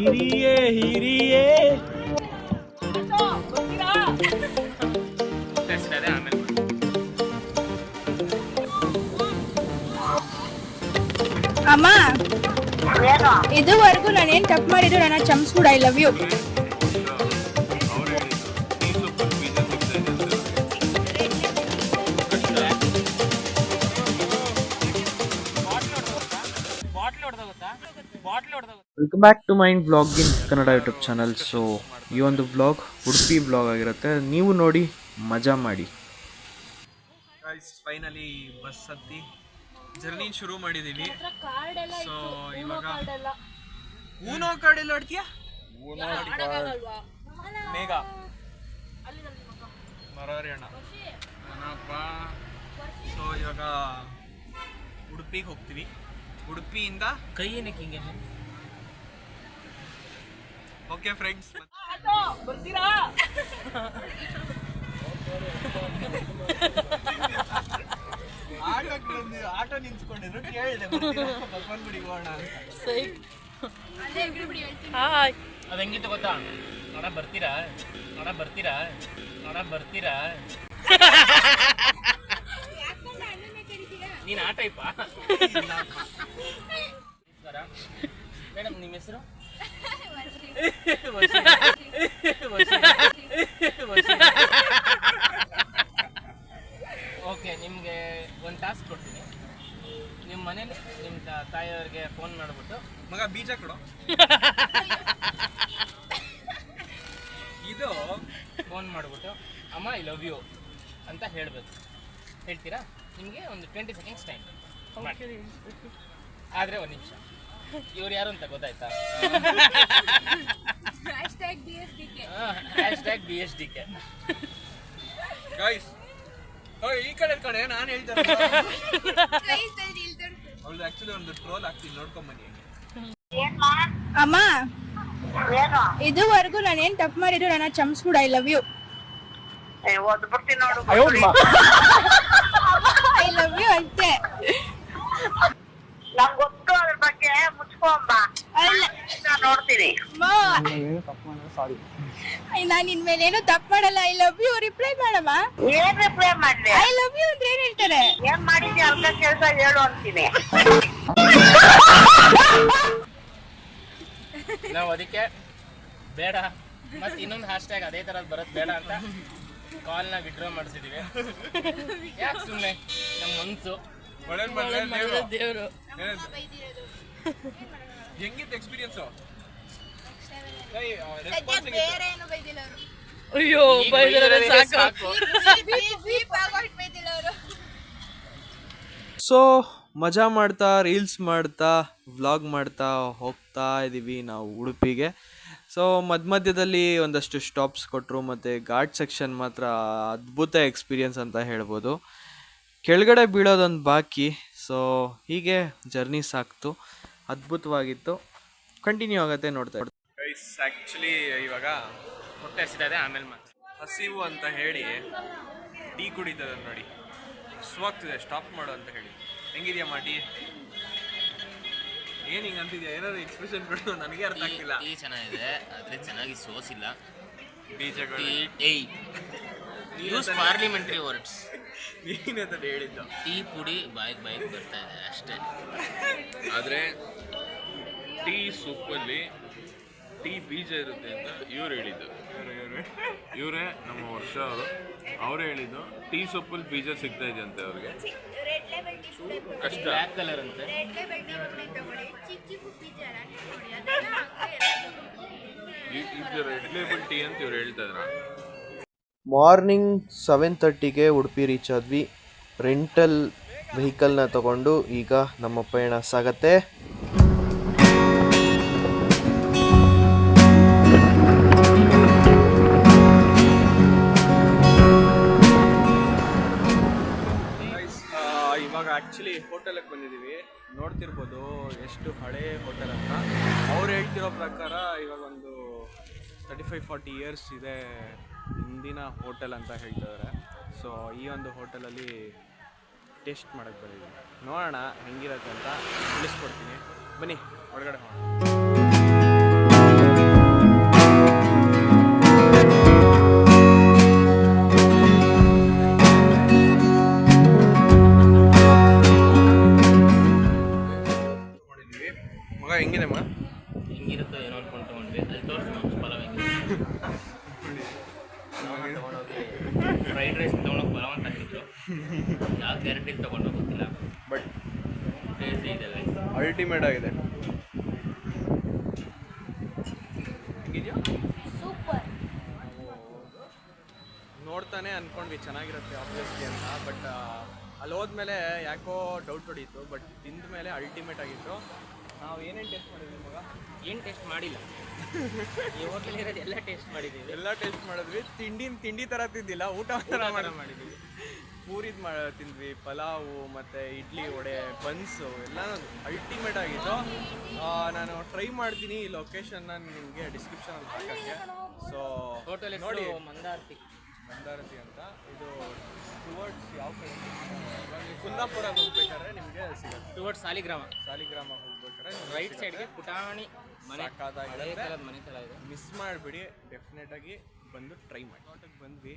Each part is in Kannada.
ಹಿರಿಯೇ ಹಿರಿಯೇ. ಅಮ್ಮ ಇದುವರೆಗೂ ನಾನು ಏನ್ ತಪ್ಪು ಮಾಡಿದ್ರು ನನ್ನ ಚಮ್ಸ್ಬಿಡು I love you welcome back to mind vlog in Kannada YouTube channel so ಈ ಒಂದು ವ್ಲಾಗ್ ಉಡುಪಿ ವ್ಲಾಗ್ ಆಗಿರುತ್ತೆ. ನೀವು ನೋಡಿ ಮಜಾ ಮಾಡಿ. ಫೈನಲಿ ಬಸ್ ಹತ್ತಿ. ಜರ್ನಿ ಶುರು ಮಾಡಿದೀವಿ. ಸೊ ಇವಾಗ ಊನೋ ಕಾರ್ಡ್ ಎಲ್ಲ ಆಡ್ತೀಯಾ ಮೇಘ. ಮರವರಿ ಅಣ್ಣ. ಸೊ ಇವಾಗ ಉಡುಪಿಗೆ ಹೋಗ್ತೀವಿ. ಉಡುಪಿಯಿಂದ ಕೈ ಏನಕ್ಕೆ ಹಿಂಗೆ? ಓಕೆ ಫ್ರೆಂಡ್ಸ್ ಆಟೋ ನಿಂತ್ಕೊಂಡಿದ್ರು ಕೇಳಿದೆ ಬಸವನಗುಡಿಗೆ ಹೋಗೋಣ ಅದು ಹೆಂಗಿತ್ತು ಗೊತ್ತಾ? ಅಣ್ಣ ಬರ್ತೀರಾ? ಅಣ್ಣ ಬರ್ತೀರಾ? ಅಣ್ಣ ಬರ್ತೀರಾ? ನೀನು ಆ ಟೈಪಾ ಮೇಡಮ್ ನಿಮ್ಮ ಹೆಸರು? ಓಕೆ ನಿಮಗೆ ಒಂದು ಟಾಸ್ಕ್ ಕೊಡ್ತೀನಿ. ನಿಮ್ಮ ಮನೇಲಿ ನಿಮ್ಮ ತಾಯಿಯವ್ರಿಗೆ ಫೋನ್ ಮಾಡಿಬಿಟ್ಟು. ಮಗ ಬೀಜ ಕೊಡು. ಇದು ಫೋನ್ ಮಾಡಿಬಿಟ್ಟು ಅಮ್ಮ ಐ ಲವ್ ಯು ಅಂತ ಹೇಳಬೇಕು. ಹೇಳ್ತೀರಾ? ನಿಮಗೆ ಒಂದು ಟ್ವೆಂಟಿ ಸೆಕೆಂಡ್ಸ್ ಟೈಮ್ ಆದರೆ ಒಂದು ನಿಮಿಷ. ಇವ್ರು ಯಾರು ಅಂತ ಗೊತ್ತಾಯ್ತಾ? Hashtag B S D K guys ಈ ಕಡೆ ಕಡೆ ನಾನು ಹೇಳ್ತಾರೆ ಅವಳು ಆಕ್ಚುಲಿ ಒಂದು ಟ್ರೋಲ್ ಆಗ್ತೀನಿ ನೋಡ್ಕೊಂಡ್ ಬನ್ನಿ ಅಮ್ಮ ಇದುವರೆಗೂ ನಾನು ಏನ್ ತಪ್ಪು ಮಾಡಿದ್ರು ನನ್ನ ಕೂಡ I love you I love you ಅಂತೆ. ಬಗ್ಗೆ ಮುಚ್ಕೊಂಬ ಅಲ್ಲ. ನಾನ್ ನೋಡ್ತೀನಿ. ನಾನು ಏನೋ ತಪ್ಪು ಮಾಡಲ್ಲ. ಐ ಲವ್ ಯು ರಿಪ್ಲೈ ಮಾಡಮ್ಮ. ಏನ್ ರಿಪ್ಲೈ ಮಾಡ್ಲಿ? ಐ ಲವ್ ಯು ಅಂದ್ರೆ ಏನ್ ಹೇಳ್ತಾರೆ? ಏನ್ ಮಾಡಿದ್ಯ? ಅರ್ಧ ಕೆಲಸ ಹೇಳು ಅಂತೀನಿ. ನಾವು ಅದಕ್ಕೆ ಬೇಡ. ಮತ್ತೆ ಇನ್ನೊಂದು ಹ್ಯಾಶ್ ಟ್ಯಾಗ್ ಅದೇ ಥರದ್ದು ಬರೋದು ಬೇಡ ಅಂತ ಕಾಲ್ನ ವಿಡ್ರಾ ಮಾಡಿಸಿದೀವಿ. ಯಾಕೆ ಸುಮ್ಮನೆ ನಮ್ಮ ಮನಸ್ಸು ದೇವರು. ಹೆಂಗಿತ್ತು ಎಕ್ಸ್ಪೀರಿಯನ್ಸ್ ಅಯ್ಯೋ ಸೊ ಮಜಾ ಮಾಡ್ತಾ ರೀಲ್ಸ್ ಮಾಡ್ತಾ ವ್ಲಾಗ್ ಮಾಡ್ತಾ ಹೋಗ್ತಾ ಇದ್ದೀವಿ ನಾವು ಉಡುಪಿಗೆ. ಸೊ ಮಧ್ಯ ಮಧ್ಯದಲ್ಲಿ ಒಂದಷ್ಟು ಸ್ಟಾಪ್ಸ್ ಕೊಟ್ಟರು ಮತ್ತು ಘಾಟ್ ಸೆಕ್ಷನ್ ಮಾತ್ರ ಅದ್ಭುತ ಎಕ್ಸ್ಪೀರಿಯನ್ಸ್ ಅಂತ ಹೇಳ್ಬೋದು. ಕೆಳಗಡೆ ಬೀಳೋದೊಂದು ಬಾಕಿ. ಸೊ ಹೀಗೆ ಜರ್ನಿ ಸಾಕ್ತು. ಅದ್ಭುತವಾಗಿತ್ತು. ಕಂಟಿನ್ಯೂ ಆಗುತ್ತೆ ನೋಡ್ತಾ ಗೈಸ್ ಆ್ಯಕ್ಚುಲಿ ಇವಾಗ ಹೊಟ್ಟೆ ಹಸಿತದೆ ಆಮೇಲೆ ಮತ್ತೆ ಹಸಿವು ಅಂತ ಹೇಳಿ ಟೀ ಕುಡಿತದೆ ನೋಡಿ. ಸುವಾಗ್ತಿದೆ ಸ್ಟಾಪ್ ಮಾಡು ಅಂತ ಹೇಳಿ. ಹೆಂಗಿದೆಯಾ ಟೀ? ಏನು ಹಿಂಗೆ ಅಂತಿದ್ಯಾ? ಏನಾದ್ರು ಎಕ್ಸ್ಪ್ರೆಷನ್ ಕೊಡು ನನಗೆ ಅರ್ಥ ಆಗ್ತಿಲ್ಲ. ಟೀ ಚೆನ್ನಾಗಿದೆ ಆದರೆ ಚೆನ್ನಾಗಿ ಸೋಸಿಲ್ಲ. ಬೀಜಗಳು. ಏಯ್ ಯೂಸ್ ಪಾರ್ಲಿಮೆಂಟ್ರಿ ವರ್ಡ್ಸ್ ನೀನಂತ ಹೇಳಿದ್ದು. ಟೀ ಪುಡಿ ಬಾಯಿಗೆ ಬಾಯಿಗೆ ಬರ್ತಾ ಇದೆ ಅಷ್ಟೇ. ಆದರೆ ಟೀ ಸೂಪಲ್ಲಿ ಟೀ ಬೀಜ ಇರುತ್ತೆ ಅಂತ ಇವ್ರು ಹೇಳಿದ್ದು. ಇವರೇ ನಮ್ಮ ವರ್ಷ ಅವರು. ಅವ್ರು ಹೇಳಿದ್ದು ಟೀ ಸೊಪ್ಪಲ್ಲಿ ಬೀಜ ಸಿಗ್ತಾ ಇದೆ ಅಂತೆ ಅವ್ರಿಗೆ. ಕಷ್ಟ. ಬ್ಲ್ಯಾಕ್ ಕಲರ್ ಅಂತೆ. ಇದು ರೆಡ್ ಲೇಬಲ್ ಟೀ ಅಂತ ಇವ್ರು ಹೇಳ್ತಾ ಇದ್ರ? ಮಾರ್ನಿಂಗ್ ಸೆವೆನ್ ತರ್ಟಿಗೆ ಉಡುಪಿ ರೀಚ್ ಆದ್ವಿ. ರೆಂಟಲ್ ವೆಹಿಕಲ್ನ ತಗೊಂಡು ಈಗ ನಮ್ಮ ಪಯಣ ಸಾಗತ್ತೆ. ಆ್ಯಕ್ಚುಲಿ ಹೋಟೆಲಿಗೆ ಬಂದಿದ್ದೀವಿ. ನೋಡ್ತಿರ್ಬೋದು ಎಷ್ಟು ಹಳೆ ಹೋಟೆಲ್ ಅಂತ. ಅವ್ರು ಹೇಳ್ತಿರೋ ಪ್ರಕಾರ ಇವಾಗ ಒಂದು ತರ್ಟಿ ಫೈವ್ ಫಾರ್ಟಿ ಇಯರ್ಸ್ ಇದೆ ಹಿಂದಿನ ಹೋಟೆಲ್ ಅಂತ ಹೇಳ್ತಿದ್ದಾರೆ ಸೊ ಈ ಒಂದು ಹೋಟೆಲಲ್ಲಿ ಟೇಸ್ಟ್ ಮಾಡೋಕ್ಕೆ ಬಂದಿದ್ದೀವಿ. ನೋಡೋಣ ಹೆಂಗಿರತ್ತೆ ಅಂತ ತಿಳಿಸ್ಕೊಡ್ತೀನಿ. ಬನ್ನಿ, ಒಳಗಡೆ ಹೋಗೋಣ. ಸೂಪರ್ ನೋಡ್ತಾನೆ ಅನ್ಕೊಂಡ್ವಿ ಚೆನ್ನಾಗಿರುತ್ತೆ ಆಬ್ವಿಯಸ್ಲಿ ಅಂತ ಬಟ್ ಅಲ್ಲಿ ಹೋದ್ಮೇಲೆ ಯಾಕೋ ಡೌಟ್ ಹೊಡೀತು ಬಟ್ ತಿಂದ ಮೇಲೆ ಅಲ್ಟಿಮೇಟ್ ಆಗಿತ್ತು. ನಾವು ಏನೇನು ಟೇಸ್ಟ್ ಮಾಡಿದ್ವಿ ಮಗ? ಏನು ಟೇಸ್ಟ್ ಮಾಡಿಲ್ಲ. ಈ ಹೋಟೆಲ್ ಇರೋದು ಎಲ್ಲ ಟೇಸ್ಟ್ ಮಾಡಿದ್ದೀವಿ ಎಲ್ಲ ಟೇಸ್ಟ್ ಮಾಡಿದ್ವಿ. ತಿಂಡಿ ತಿಂಡಿ ಥರ ತಿಂದಿಲ್ಲ ಊಟ ಥರ ಮಾಡಿ ಮಾಡಿದ್ವಿ. ಪೂರಿದ್ ಮಾಡ ತಿಂದ್ವಿ ಪಲಾವು ಮತ್ತು ಇಡ್ಲಿ ವಡೆ ಬನ್ಸು ಎಲ್ಲ ಅಲ್ಟಿಮೇಟ್ ಆಗಿತ್ತು. ನಾನು ಟ್ರೈ ಮಾಡ್ತೀನಿ ಈ ಲೊಕೇಶನ್ನ ನಿಮಗೆ ಡಿಸ್ಕ್ರಿಪ್ಷನಲ್ಲಿ ಹಾಕೋಕ್ಕೆ. ಸೊ ಟೋಟಲ್ ನೋಡಿ. ಮಂದಾರತಿ. ಮಂದಾರ್ತಿ ಅಂತ. ಇದು ಟುವರ್ಡ್ಸ್ ಯಾವ ಕಡೆ? ಕುಂದಾಪುರ ಹೋಗ್ಬೇಕಾದ್ರೆ ನಿಮಗೆ ಸಿಗುತ್ತೆ. ಟುವರ್ಡ್ಸ್ ಸಾಲಿಗ್ರಾಮ. ಸಾಲಿಗ್ರಾಮ ಹೋಗ್ಬೇಕಾದ್ರೆ ರೈಟ್ ಸೈಡ್ಗೆ ಪುಟಾಣಿ ಮನೆ. ಮನೆ ಮಿಸ್ ಮಾಡಿಬಿಡಿ ಡೆಫಿನೆಟಾಗಿ ಬಂದು ಟ್ರೈ ಮಾಡಿ. ಬಂದ್ವಿ.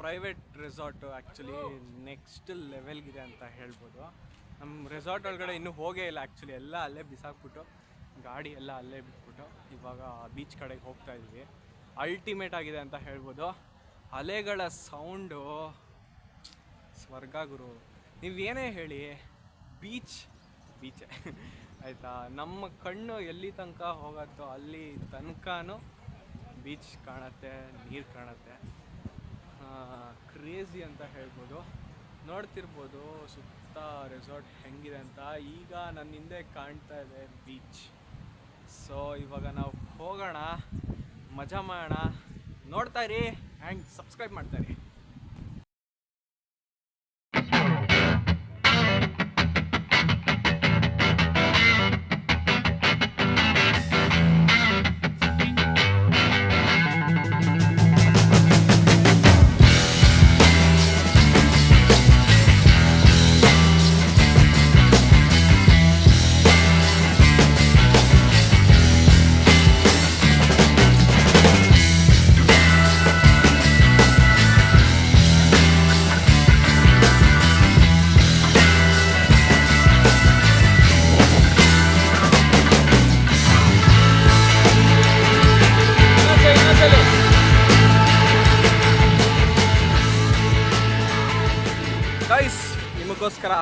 ಪ್ರೈವೇಟ್ ರೆಸಾರ್ಟು ಆ್ಯಕ್ಚುಲಿ ನೆಕ್ಸ್ಟ್ ಲೆವೆಲ್ಗಿದೆ ಅಂತ ಹೇಳ್ಬೋದು. ನಮ್ಮ ರೆಸಾರ್ಟ್ ಒಳಗಡೆ ಇನ್ನೂ ಹೋಗೇ ಇಲ್ಲ ಆ್ಯಕ್ಚುಲಿ ಎಲ್ಲ ಅಲ್ಲೇ ಬಿಸಾಕ್ಬಿಟ್ಟು, ಗಾಡಿ ಎಲ್ಲ ಅಲ್ಲೇ ಬಿಟ್ಬಿಟ್ಟು ಇವಾಗ ಬೀಚ್ ಕಡೆಗೆ ಹೋಗ್ತಾ ಇದ್ವಿ. ಅಲ್ಟಿಮೇಟ್ ಆಗಿದೆ ಅಂತ ಹೇಳ್ಬೋದು. ಅಲೆಗಳ ಸೌಂಡು ಸ್ವರ್ಗ ಗುರು. ನೀವೇನೇ ಹೇಳಿ ಬೀಚ್ ಬೀಚೆ ಆಯಿತಾ? ನಮ್ಮ ಕಣ್ಣು ಎಲ್ಲಿ ತನಕ ಹೋಗತ್ತೋ ಅಲ್ಲಿ ತನಕನೂ ಬೀಚ್ ಕಾಣುತ್ತೆ, ನೀರು ಕಾಣುತ್ತೆ. ಕ್ರೇಜಿ ಅಂತ ಹೇಳ್ಬೋದು. ನೋಡ್ತಿರ್ಬೋದು, ಸುತ್ತ ರೆಸಾರ್ಟ್ ಹೆಂಗಿದೆ ಅಂತ. ಈಗ ನನ್ನ ಹಿಂದೆ ಕಾಣ್ತಾ ಇದೆ ಬೀಚ್. ಸೊ ಇವಾಗ ನಾವು ಹೋಗೋಣ, ಮಜಾ ಮಾಡೋಣ. ನೋಡ್ತಾ ಇರಿ ಆ್ಯಂಡ್ ಸಬ್ಸ್ಕ್ರೈಬ್ ಮಾಡ್ತಾ ಇರಿ. ನಿಮಗೋಸ್ಕರ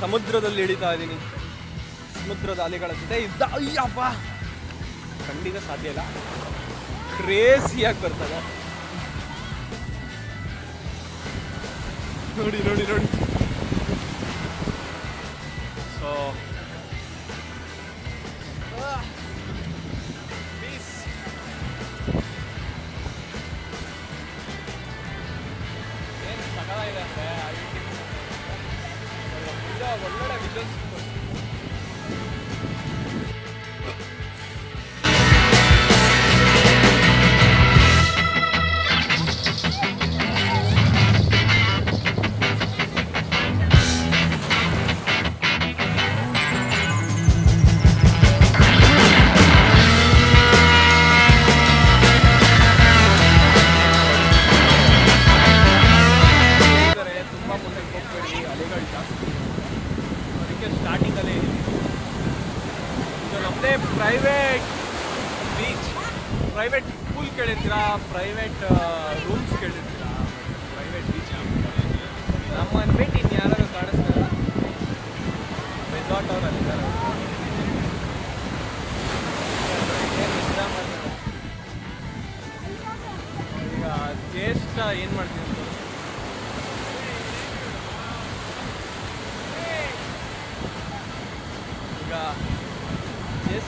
ಸಮುದ್ರದಲ್ಲಿ ಇಳಿತಾ ಇದ್ದೀನಿ ಸಮುದ್ರದ ಅಲೆಗಳ ಜೊತೆ ಇದ್ದ. ಅಯ್ಯಪ್ಪ! ಖಂಡಿತ ಸಾಧ್ಯ ಇಲ್ಲ. ಕ್ರೇಸಿಯಾಗಿ ಬರ್ತದೆ ನೋಡಿ ನೋಡಿ ನೋಡಿ. ಸೊ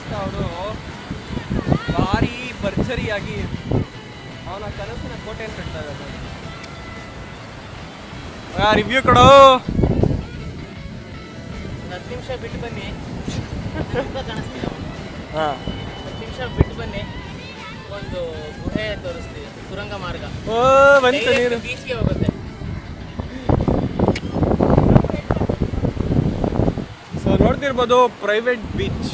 ಜ್ಯೇಷ್ಠ ಅವನು ಭಾರಿ ಭರ್ಜರಿಯಾಗಿ ಅವನ ಕನಸಿನ ಕೋಟೆಯನ್ನು ಕಟ್ತಾ ಇದ್ದಾನೆ ರಿವ್ಯೂ ಕೊಡೋ. ಹತ್ತು ನಿಮಿಷ ಬಿಟ್ಟು ಬನ್ನಿ. ಕಾಣಿಸ್ತೀವಿ. ಹಾಂ. ಹತ್ತು ನಿಮಿಷ ಬಿಟ್ಟು ಬನ್ನಿ. ಒಂದು ಗುಹೆ ತೋರಿಸ್ತೀವಿ ಸುರಂಗ ಮಾರ್ಗ. ಓ ಬಂತು ನೀರು ಬೀಚ್ಗೆ ಹೋಗುತ್ತೆ. ಸೊ ನೋಡ್ತಿರ್ಬೋದು ಪ್ರೈವೇಟ್ ಬೀಚ್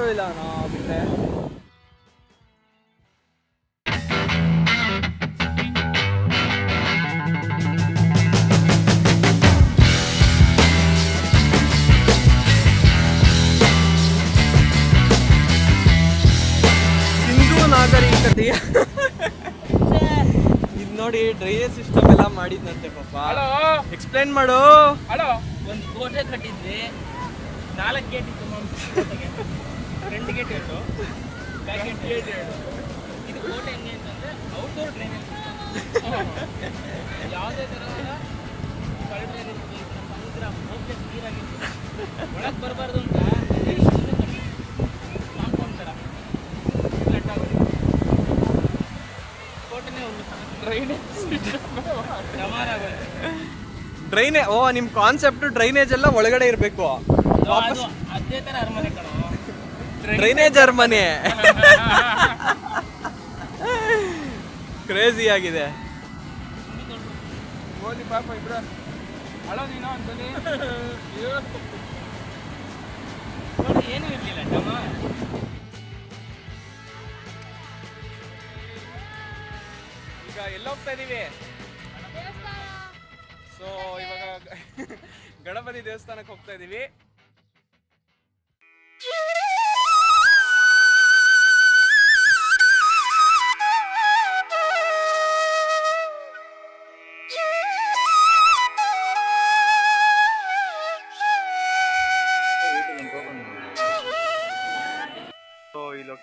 ಯಾರು ಇಲ್ಲ ಅಣ್ಣ ಬಿಟ್ಟರೆ ನೋಡಿ ಡ್ರೈನೇಜ್ ಸಿಸ್ಟಮ್ ಎಲ್ಲ ಮಾಡಿದ್ನಂತೆ ಪಾಪ. ಎಕ್ಸ್ಪ್ಲೈನ್ ಮಾಡು. ಒಂದು ಕೋಟೆ ಕಟ್ಟಿದ್ವಿ. ನಾಲ್ಕು ಗೇಟ್ ಇತ್ತು ಫ್ರಂಟ್ ಗೇಟ್ ಎರಡು ಬ್ಯಾಕ್ ಗೇಟ್ ಎರಡು ಇದು ಕೋಟೆ ಹೆಂಗೆ ಅಂತಂದ್ರೆ ಔಟ್ಡೋರ್ ಡ್ರೈನೇಜ್ ಯಾವುದೇ ಥರದ ಕಳಪೆ ಸಮುದ್ರ ಹೋಗ್ತಾ ನೀರಾಗಿತ್ತು ಒಳಗೆ ಬರಬಾರ್ದು ಅಂತ ಕಾಂಪೌಂಡ್ ಥರ ಫ್ಲಡ್ ಆಗೋದು. ಕೋಟೆನೇ ಒಂದು ಡ್ರೈನೇಜ್ ಆಗೋದು ಡ್ರೈನೇ ಓ ನಿಮ್ಮ ಕಾನ್ಸೆಪ್ಟ್ ಡ್ರೈನೇಜ್ ಎಲ್ಲ ಒಳಗಡೆ ಇರಬೇಕು. ಅದು ತರ ಅರಮನೆ ಕಣೋ. ಡ್ರೈನೇಜ್ ಜರ್ಮನಿ ಕ್ರೇಜಿ ಆಗಿದೆ. ಓದಿ ಪಾಪ ಇಬ್ರ. ಹಲೋ ನೀನು ಅಂತಾನೆ ನೋಡಿ ಏನೂ ಇರಲಿಲ್ಲ ಈಗ ಎಲ್ಲ ಹೋಗ್ತಾ ಇದೀವಿ? ಸೊ ಇವಾಗ ಗಣಪತಿ ದೇವಸ್ಥಾನಕ್ಕೆ ಹೋಗ್ತಾ ಇದೀವಿ.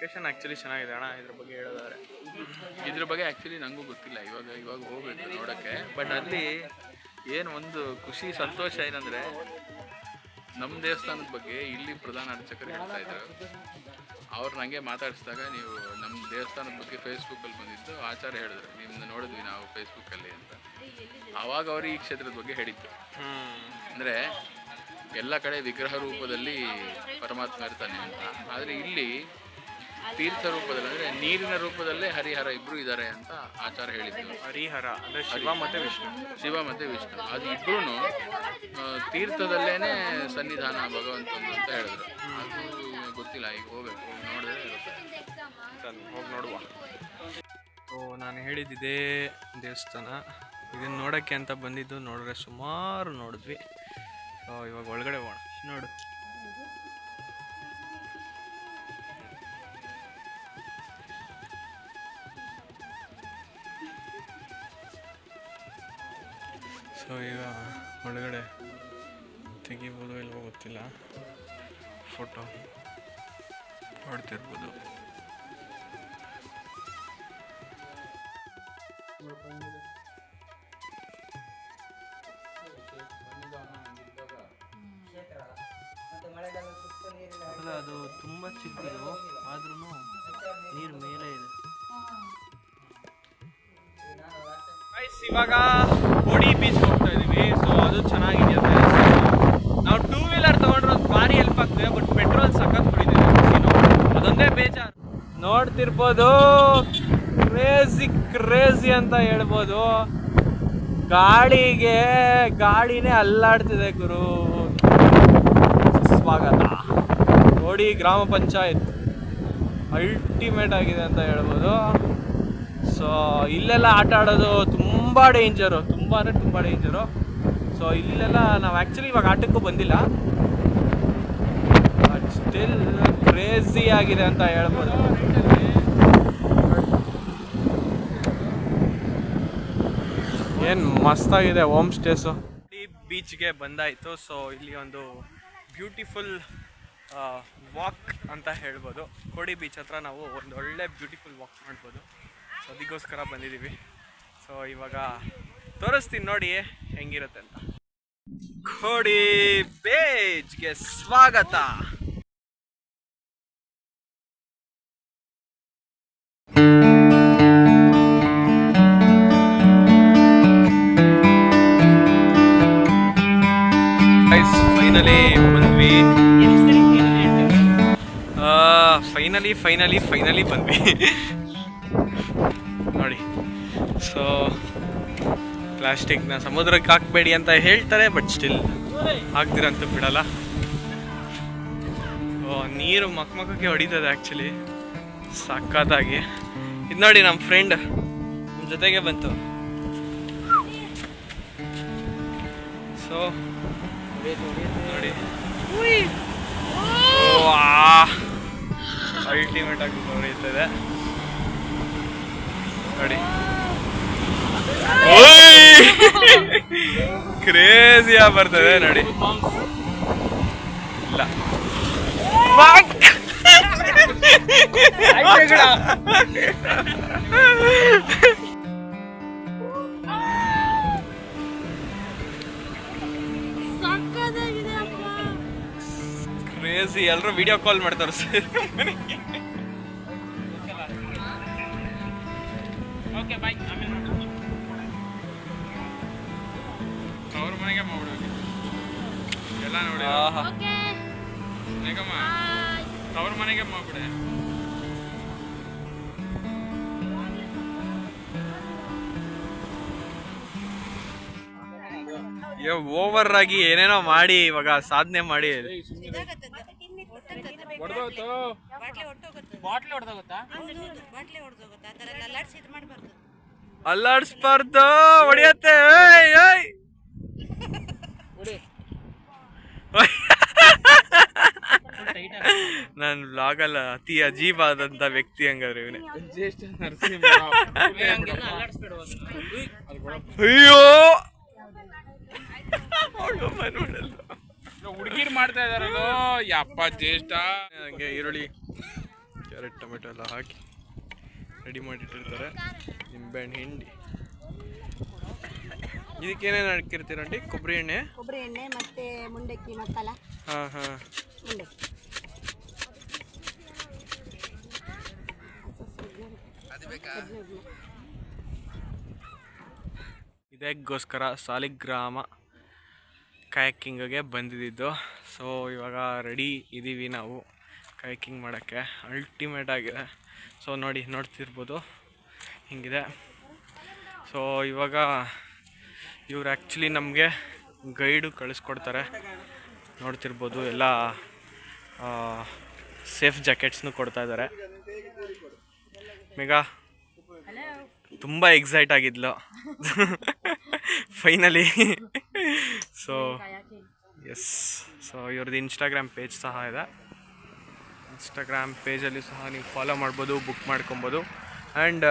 ಲೊಕೇಶನ್ ಆಕ್ಚುಲಿ ಚೆನ್ನಾಗಿದೆ ಅಣ್ಣ, ಇದ್ರ ಬಗ್ಗೆ ಹೇಳೋದಾದ್ರೆ. ಇದ್ರ ಬಗ್ಗೆ ಆ್ಯಕ್ಚುಲಿ ನನಗೂ ಗೊತ್ತಿಲ್ಲ, ಇವಾಗ ಇವಾಗ ಹೋಗ್ಬೇಕು ನೋಡೋಕ್ಕೆ. ಬಟ್ ಅಲ್ಲಿ ಏನು ಒಂದು ಖುಷಿ, ಸಂತೋಷ ಏನಂದರೆ ನಮ್ಮ ದೇವಸ್ಥಾನದ ಬಗ್ಗೆ ಇಲ್ಲಿ ಪ್ರಧಾನ ಅರ್ಚಕರು ಹೇಳ್ತಾ ಇದ್ದಾರೆ ಅವ್ರು ನನಗೆ ಮಾತಾಡಿಸಿದಾಗ ನೀವು ನಮ್ಮ ದೇವಸ್ಥಾನದ ಬಗ್ಗೆ ಫೇಸ್ಬುಕ್ಕಲ್ಲಿ ಬಂದಿದ್ದು ಆಚಾರ ಹೇಳಿದ್ರು. ನಿಮ್ಮನ್ನ ನೋಡಿದ್ವಿ ನಾವು ಫೇಸ್ಬುಕ್ಕಲ್ಲಿ ಅಂತ. ಆವಾಗ ಅವರು ಈ ಕ್ಷೇತ್ರದ ಬಗ್ಗೆ ಹೇಳಿದ್ದು ಅಂದರೆ ಎಲ್ಲ ಕಡೆ ವಿಗ್ರಹ ರೂಪದಲ್ಲಿ ಪರಮಾತ್ಮ ಇರ್ತಾನೆ ಅಂತ. ಆದರೆ ಇಲ್ಲಿ ತೀರ್ಥ ರೂಪದಲ್ಲಿ ಅಂದರೆ ನೀರಿನ ರೂಪದಲ್ಲೇ ಹರಿಹರ ಇಬ್ಬರು ಇದ್ದಾರೆ ಅಂತ ಆಚಾರ ಹೇಳಿದ್ರು. ಹರಿಹರ ಅಂದ್ರೆ ಶಿವ ಮತ್ತೆ ವಿಷ್ಣು. ಶಿವ ಮತ್ತೆ ವಿಷ್ಣು. ಅದು ಇಬ್ಬರೂ ತೀರ್ಥದಲ್ಲೇನೆ ಸನ್ನಿಧಾನ ಭಗವಂತ ಅಂತ ಹೇಳಿದ್ರು. ಅದು ಗೊತ್ತಿಲ್ಲ ಈಗ ಹೋಗ್ಬೇಕು ನೋಡಿದ್ರೆ ಹೋಗಿ ನೋಡುವ. ಓ ನಾನು ಹೇಳಿದ್ದಿದೆ ದೇವಸ್ಥಾನ. ಇದನ್ನ ನೋಡೋಕ್ಕೆ ಅಂತ ಬಂದಿದ್ದು ನೋಡಿದ್ರೆ ಸುಮಾರು ನೋಡಿದ್ವಿ. ಸೊ ಇವಾಗ ಒಳಗಡೆ ಹೋಗೋಣ. ನೋಡು. ಸೊ ಈಗ ಒಳಗಡೆ ತೆಗಿಬೋದು ಇಲ್ವೋ ಗೊತ್ತಿಲ್ಲ. ಫೋಟೋ ಹೊಡ್ತಿರ್ಬೋದು. ಅಲ್ಲ ಅದು ತುಂಬ ಚಿಕ್ಕದು ಆದ್ರೂ ನೀರು ಮೇಲೆ ಇದೆ. ಇವಾಗ ಕೋಡಿ ಬೀಚ್ ಹೋಗ್ತಾ ಇದೀವಿ ಸೊ ಅದು ಚೆನ್ನಾಗಿದೆ ನಾವು ಟೂ ವೀಲರ್ ತಗೊಂಡ್ರೆ ಭಾರಿ ಹೆಲ್ಪ್ ಆಗ್ತದೆ ಬಟ್ ಪೆಟ್ರೋಲ್ ಸಖತ್ ಕುಡಿದಿದೆ ಅದೊಂದೇ ಬೇಜಾರು. ನೋಡ್ತಿರ್ಬೋದು. ಕ್ರೇಜಿ ಕ್ರೇಜಿ ಅಂತ ಹೇಳ್ಬೋದು. ಗಾಡಿಗೆ ಗಾಡಿನೇ ಅಲ್ಲಾಡ್ತಿದೆ ಗುರು. ಸ್ವಾಗತ ನೋಡಿ ಗ್ರಾಮ ಪಂಚಾಯತ್. ಅಲ್ಟಿಮೇಟ್ ಆಗಿದೆ ಅಂತ ಹೇಳ್ಬೋದು. ಸೊ ಇಲ್ಲೆಲ್ಲ ಆಟ ಆಡೋದು ತುಂಬ ಡೇಂಜರು ತುಂಬ ಅಂದರೆ ತುಂಬ ಡೇಂಜರು ಸೊ ಇಲ್ಲೆಲ್ಲ ನಾವು ಆ್ಯಕ್ಚುಲಿ ಇವಾಗ ಆಟಕ್ಕೂ ಬಂದಿಲ್ಲ. ಸ್ಟಿಲ್ ಕ್ರೇಜಿ ಆಗಿದೆ ಅಂತ ಹೇಳ್ಬೋದು. ಏನು ಮಸ್ತಾಗಿದೆ ಹೋಮ್ ಸ್ಟೇಸು. ಬೀಚ್ಗೆ ಬಂದಾಯಿತು. ಸೊ ಇಲ್ಲಿ ಒಂದು ಬ್ಯೂಟಿಫುಲ್ ವಾಕ್ ಅಂತ ಹೇಳ್ಬೋದು. ಕೋಡಿ ಬೀಚ್ ಹತ್ರ ನಾವು ಒಂದು ಒಳ್ಳೆ ಬ್ಯೂಟಿಫುಲ್ ವಾಕ್ ಮಾಡ್ಬೋದು. ಸೊ ಅದಕ್ಕೋಸ್ಕರ ಬಂದಿದ್ದೀವಿ. ಸೊ ಇವಾಗ ತೋರಿಸ್ತೀನಿ ನೋಡಿ ಹೆಂಗಿರುತ್ತೆ ಅಂತ. ಕೋಡಿ ಬೇಜ್ಗೆ ಸ್ವಾಗತ. ಫೈನಲಿ ಬಂದ್ವಿ. ಫೈನಲಿ ಫೈನಲಿ ಫೈನಲಿ ಬಂದ್ವಿ. ನೋಡಿ. ಸೊ ಪ್ಲಾಸ್ಟಿಕ್ನ ಸಮುದ್ರಕ್ಕೆ ಹಾಕಬೇಡಿ ಅಂತ ಹೇಳ್ತಾರೆ ಬಟ್ ಸ್ಟಿಲ್ ಹಾಕ್ತೀರಂತೂ ಬಿಡಲ್ಲ. ಓ, ನೀರು ಮಕ್ಮಕ್ಕೆ ಹೊಡಿತದೆ ಆ್ಯಕ್ಚುಲಿ ಸಖತ್ತಾಗಿ ಇದು ನೋಡಿ ನಮ್ಮ ಫ್ರೆಂಡ್ ನಮ್ಮ ಜೊತೆಗೆ ಬಂತು. ಸೊ ನೋಡಿ. ಅಲ್ಟಿಮೇಟ್ ಆಗಿ ಹೊಡೆಯುತ್ತದೆ ನೋಡಿ. ಕ್ರೇಜಿಯ ಬರ್ತದೆ ನೋಡಿ. ಇಲ್ಲ. ಕ್ರೇಜಿ ಎಲ್ಲರೂ ವಿಡಿಯೋ ಕಾಲ್ ಮಾಡ್ತಾರೆ ಸರ್. ಓಕೆ ಬಾಯ್ ಆಮೇಲೆ ಎಲ್ಲ ನೋಡಿ. ನಿಗಮ. ಅವ್ರ ಮನೆಗೆ ಮಾಡ್ಬಿಡೆ ಓವರ್ ಆಗಿ ಏನೇನೋ ಮಾಡಿ ಇವಾಗ ಸಾಧನೆ ಮಾಡಿ. ಬಾಟ್ಲಿ ಹೊಡೆದೋಗುತ್ತಾ ಅಲ್ಲಾಡ್ಸ್ಬಾರ್ದು ಹೊಡಿಯತ್ತೆ ಏಯ್, ಏಯ್. ನಾನು ಲಾಗಲ್ಲ ಅತಿ ಅಜೀಬ್ ಆದಂತ ವ್ಯಕ್ತಿ ಹಂಗಾದ್ರೆ ಇವನೇ. ಅಯ್ಯೋ! ಹುಡುಗಿರ್ ಮಾಡ್ತಾ ಇದಾರಲ್ಲೋ ಯಪ್ಪ ಜ್ಯೇಷ್ಠ ಹಂಗೆ ಈರುಳ್ಳಿ ಕ್ಯಾರೆಟ್ ಟೊಮೆಟೊ ಎಲ್ಲ ಹಾಕಿ ರೆಡಿ ಮಾಡಿಟ್ಟಿರ್ತಾರೆ. ನಿಂಬೆಹಣ್ಣು ಹಿಂಡಿ. ಇದಕ್ಕೇನೇನು ಹಾಕಿರ್ತೀರ ಆಂಟಿ ಕೊಬ್ಬರಿ ಎಣ್ಣೆ? ಕೊಬ್ಬರಿ ಎಣ್ಣೆ ಮತ್ತೆ ಮುಂಡಕ್ಕಿ ಮಸಾಲ. ಹಾಂ ಹಾಂ. ಮುಂಡಕ್ಕಿ. ಇದಕ್ಕೋಸ್ಕರ ಸಾಲಿಗ್ರಾಮ ಕಯಾಕಿಂಗ್ಗೆ ಬಂದಿದ್ದು. ಸೊ ಇವಾಗ ರೆಡಿ ಇದ್ದೀವಿ ನಾವು ಕಯಾಕಿಂಗ್ ಮಾಡೋಕ್ಕೆ. ಅಲ್ಟಿಮೇಟ್ ಆಗಿದೆ. ಸೊ ನೋಡಿ ನೋಡ್ತಿರ್ಬೋದು. ಹಿಂಗಿದೆ. ಸೊ ಇವಾಗ ಇವ್ರು ಆ್ಯಕ್ಚುಲಿ ನಮಗೆ ಗೈಡು ಕಳಿಸ್ಕೊಡ್ತಾರೆ. ನೋಡ್ತಿರ್ಬೋದು ಎಲ್ಲ ಸೇಫ್ ಜಾಕೆಟ್ಸ್ನು ಕೊಡ್ತಾ ಇದ್ದಾರೆ ಮೇಘಾ, ತುಂಬ ಎಕ್ಸೈಟ್ ಆಗಿದ್ಲು. ಫೈನಲಿ ಸೊ ಎಸ್ ಸೊ ಇವ್ರದ್ದು ಇನ್ಸ್ಟಾಗ್ರಾಮ್ ಪೇಜ್ ಸಹ ಇದೆ. ಇನ್ಸ್ಟಾಗ್ರಾಮ್ ಪೇಜಲ್ಲಿ ಸಹ ನೀವು ಫಾಲೋ ಮಾಡ್ಬೋದು ಬುಕ್ ಮಾಡ್ಕೊಬೋದು. ಆ್ಯಂಡ್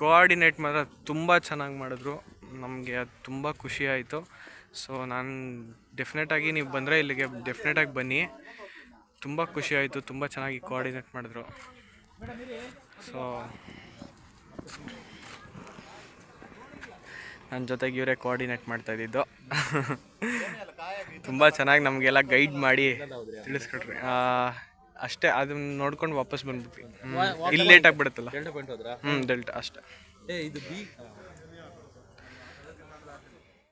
ಕೋಆರ್ಡಿನೇಟ್ ಮಾತ್ರ ತುಂಬ ಚೆನ್ನಾಗಿ ಮಾಡಿದ್ರು. ನಮಗೆ ಅದು ತುಂಬ ಖುಷಿ ಆಯಿತು. ಸೊ ನಾನು ಡೆಫಿನೆಟಾಗಿ ನೀವು ಬಂದರೆ ಇಲ್ಲಿಗೆ ಡೆಫಿನೆಟಾಗಿ ಬನ್ನಿ. ತುಂಬ ಖುಷಿ ಆಯಿತು ತುಂಬ ಚೆನ್ನಾಗಿ ಕೋಆರ್ಡಿನೇಟ್ ಮಾಡಿದ್ರು. ಸೊ ನನ್ನ ಜೊತೆಗೆ ಇವರೇ ಕೋಆರ್ಡಿನೇಟ್ ಮಾಡ್ತಾ ಇದ್ದಿದ್ದು. ತುಂಬ ಚೆನ್ನಾಗಿ ನಮಗೆಲ್ಲ ಗೈಡ್ ಮಾಡಿ ತಿಳಿಸ್ಕೊಟ್ರಿ. ಅಷ್ಟೇ ಅದನ್ನ ನೋಡ್ಕೊಂಡು ವಾಪಸ್ ಬಂದ್ಬಿಟ್ಟು. ಇಲ್ಲಿ ಲೇಟ್ ಆಗಿಬಿಡುತ್ತಲ್ಲ? ಹ್ಞೂ ಡೆಲ್ಟಾ ಅಷ್ಟೇ ಕೂಡ ಕಟ್ಟುವೆ ಕಪ್ಪಿಸೆನೆಯು ನನ್ನದೊಂದಿದೆ ಮುಂದಕ್ಕೆ ನಮ್ಗೆ ಗೊತ್ತಿಲ್ಲ ನಮ್ಗೆ ಗೊತ್ತು ಮರ್ತೋಗ್ಬಿಟ್ಟೆ ರಾತ್ರಿ ಆಟ ನೀನ್ ಮಾಡ್ಕೊಳ್ಳೋದು ತಳ್ಬೇಡ ಸರಿ ಆಮೇಲೆ ಮಾಡ್ತೀನಿ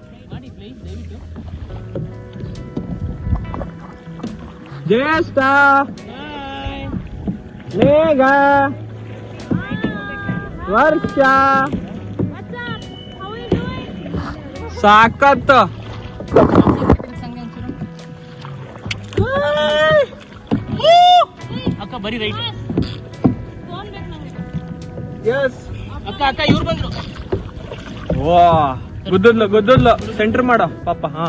ಜ್ಯೇಷ್ಠ. ಬಾಯ್ ಮೇಘ. ವರ್ಷಾ. ಸಾಕತ್ತು ಅಕ್ಕ ಬರೀ ರೈಟ್. ಎಸ್ ಅಕ್ಕ ಅಕ್ಕ ಇವ್ರು ಬಂದ್ರು. ವಾ. ಗುದ್ದದ್ಲು ಗುದ್ದದ್ಲು. ಸೆಂಟರ್ ಮಾಡೋ ಪಾಪ ಹಾ.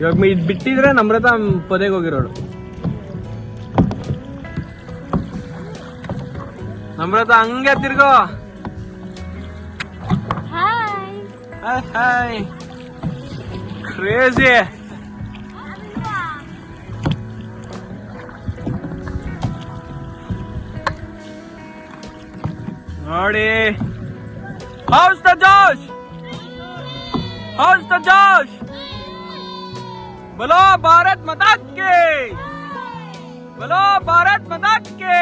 ಇವಾಗ ಇದು ಬಿಟ್ಟಿದ್ರೆ ನಮ್ರತ ಪೊದೆಗೆ ಹೋಗಿರೋಳು. ನಮ್ರತ ಹಂಗೆ ತಿರ್ಗೋ. ಹಾಯ್ ಕ್ರೇಜಿ ನೋಡಿ. How's the josh how's the josh बोलो भारत माता के बोलो भारत माता के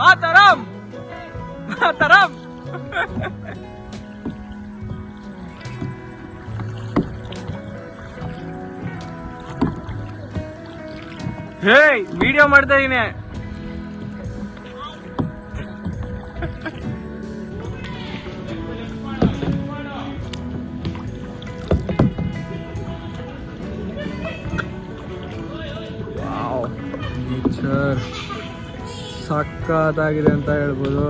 मातरम मातरम ಹೇ ವಿಡಿಯೋ ಮಾಡ್ತಾ ಇದೀನಿ ಸಖತ್ತಾಗಿದೆ ಅಂತ ಹೇಳ್ಬೋದು.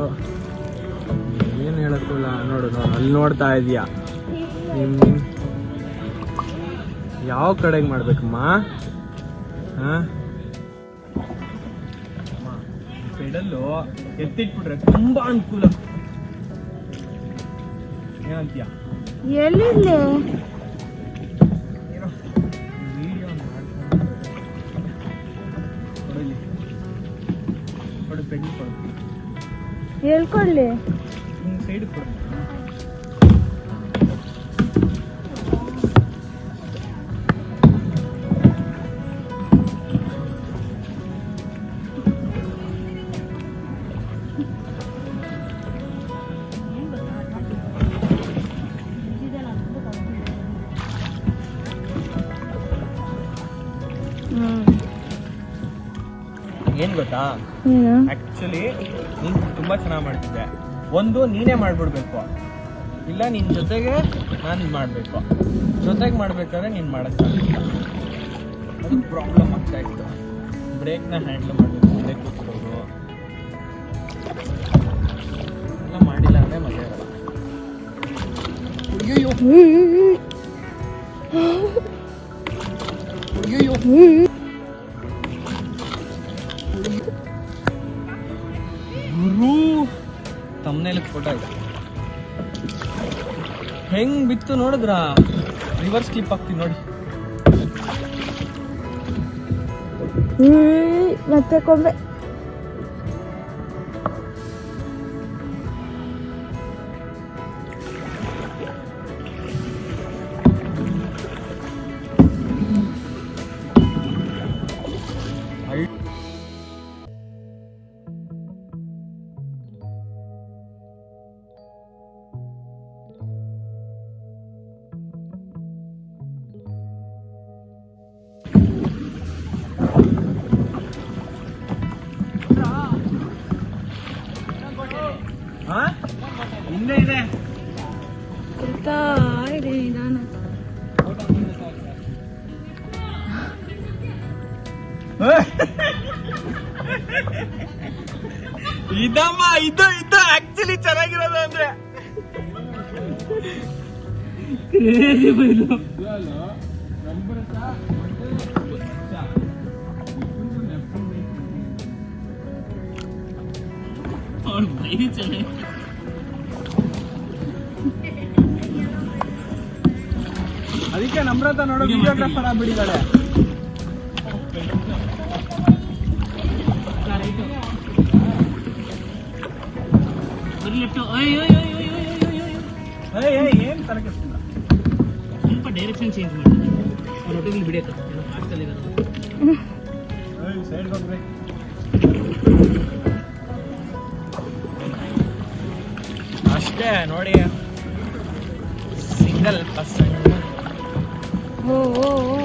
ಏನು ಹೇಳಕ್ಕಿಲ್ಲ. ನೋಡು ನೋಡು, ಅಲ್ಲಿ ನೋಡ್ತಾ ಇದೀಯಾ? ಯಾವ ಕಡೆಗೆ ಮಾಡ್ಬೇಕಮ್ಮ? ಹಾಂ? ಪೆಡಲ್ಲು ಎತ್ತಿಟ್ಬಿಟ್ರೆ ತುಂಬಾ ಅನುಕೂಲ. ಏನಂತೀಯ ಎಲ್ಲಿಂದ ಹೇಳ್ಕೊಳ್ಳಿ ಹಿಂಗೆ ಏನ್ ಗೊತ್ತಾ? ಆಕ್ಚುಲಿ ನೀನ್ ತುಂಬಾ ಚೆನ್ನಾಗಿ ಮಾಡ್ತಿದ್ದೆ. ಒಂದು ನೀನೇ ಮಾಡ್ಬಿಡ್ಬೇಕು. ಇಲ್ಲ ನಿನ್ ಜೊತೆಗೆ ನಾನು ಮಾಡ್ಬೇಕು. ಜೊತೆಗೆ ಮಾಡ್ಬೇಕಾದ್ರೆ ನೀನ್ ಮಾಡಕ್ ಅದು ಪ್ರಾಬ್ಲಮ್ ಆಗ್ತಾ ಇತ್ತು. ಬ್ರೇಕ್ನ ಹ್ಯಾಂಡಲ್ ಮಾಡಬೇಕು ಬ್ರೇಕ್ ಕೂತ್ಕೊಂಡು. ಎಲ್ಲ ಮಾಡಿಲ್ಲ ಅಂದ್ರೆ ಮಜಾ ಇರಲ್ಲ. ಅಯ್ಯೋ ಅಯ್ಯಯ್ಯೋ ಫೋಟೋ ಹೆಂಗ್ ಬಿತ್ತು ನೋಡಿದ್ರ? ರಿವರ್ಸ್ ಕ್ಲಿಪ್ ಆಗ್ತೀನಿ ನೋಡಿ. ಮತ್ತೆ ಕೊಂಬೆ ಇದಮ್ಮ ಇದು ಇದು ಆಕ್ಚುಲಿ ಚೆನ್ನಾಗಿರೋದು ಅಂದ್ರೆ. ಅವ್ನು ಬೈರಿ ಚೆನ್ನಾಗಿ ಅದಕ್ಕೆ ನಮ್ರತ ನೋಡೋ ವಿಡಿಯೋಗ್ರಾಫರ್ ಆಗ್ಬಿಟ್ಟಿದ್ದಾಳೆ ಏಯ್ ಏನ್ ತಲೆ ಕೆಡ್ಸ್ಕೊಂಡ? ಸ್ವಲ್ಪ ಡೈರೆಕ್ಷನ್ ಚೇಂಜ್ ಮಾಡಿ ಅವ್ರ ಒಟ್ಟಿಗೆ ಬಿಡಿಯಕ್ಕೆ ಫಾಸ್ಟಲ್ಲಿ ಇರೋದು ಏಯ್ ಸೈಡ್ ಹೋಗ್ರಿ ಅಷ್ಟೇ ನೋಡಿ ಸಿಂಗಲ್ ಪರ್ಸನ್ ಓ ಓ ಓ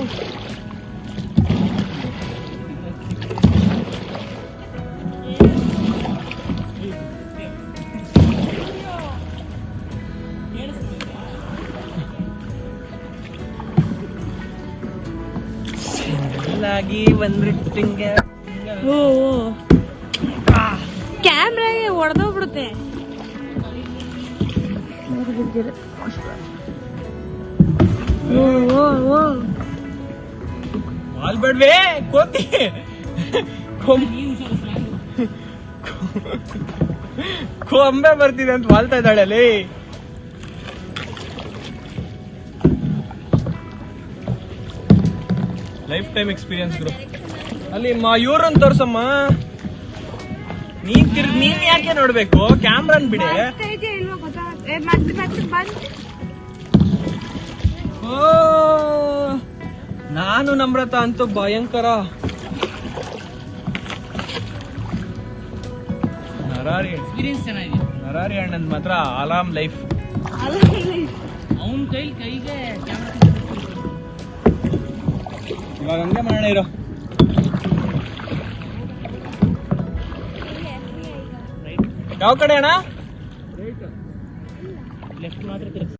ಆಗಿ ಬಂದ್ಬಿಟ್ಟಿಂಗೆ ಆ ಓ ಕ್ಯಾಮ್ರಾಗೆ ಹೊಡೆದೋಗ್ಬಿಡುತ್ತೆ ಓ ಓ ಓ ವಾಲ್ ಬೇಡ್ವೇ ಕೋತಿ ಕೊಂಬೆ ಬರ್ತಿದೆ ಅಂತ ವಾಲ್ತಾ ಇದ್ದಾಳೆ ಅಲ್ಲಿ ಲೈಫ್ ಟೈಮ್ ಎಕ್ಸ್ಪೀರಿಯನ್ಸ್ ಗುರು ಅಲ್ಲಿ ಮಾ ಇವ್ರನ್ನ ತೋರ್ಸಮ್ಮ. ನೀನ್ ತಿರ್ ನೀನ್ ಯಾಕೆ ನೋಡ್ಬೇಕು? ಕ್ಯಾಮ್ರಾನ್ ಬಿಡೆ. ಓ ನಾನು ನಮ್ರತ ಅಂತೂ ಭಯಂಕರ. ನರಾರಿ ಎಕ್ಸ್ಪೀರಿಯನ್ಸ್ ಚೆನ್ನಾಗಿದೆ. ನರಾರಿ ಅಣ್ಣನ್ ಮಾತ್ರ ಆಲಾಮ್ ಲೈಫ್ ಅವನ್ ಕೈ ಕೈಗೆ ಕ್ಯಾಮ್ರಾ ಇವಾಗ ಹಂಗೆ ಮಾಡೋಣ ಇರೋ. ಯಾವ ಕಡೆ ಅಣ್ಣ? ಲೆಫ್ಟ್ ಮಾತ್ರ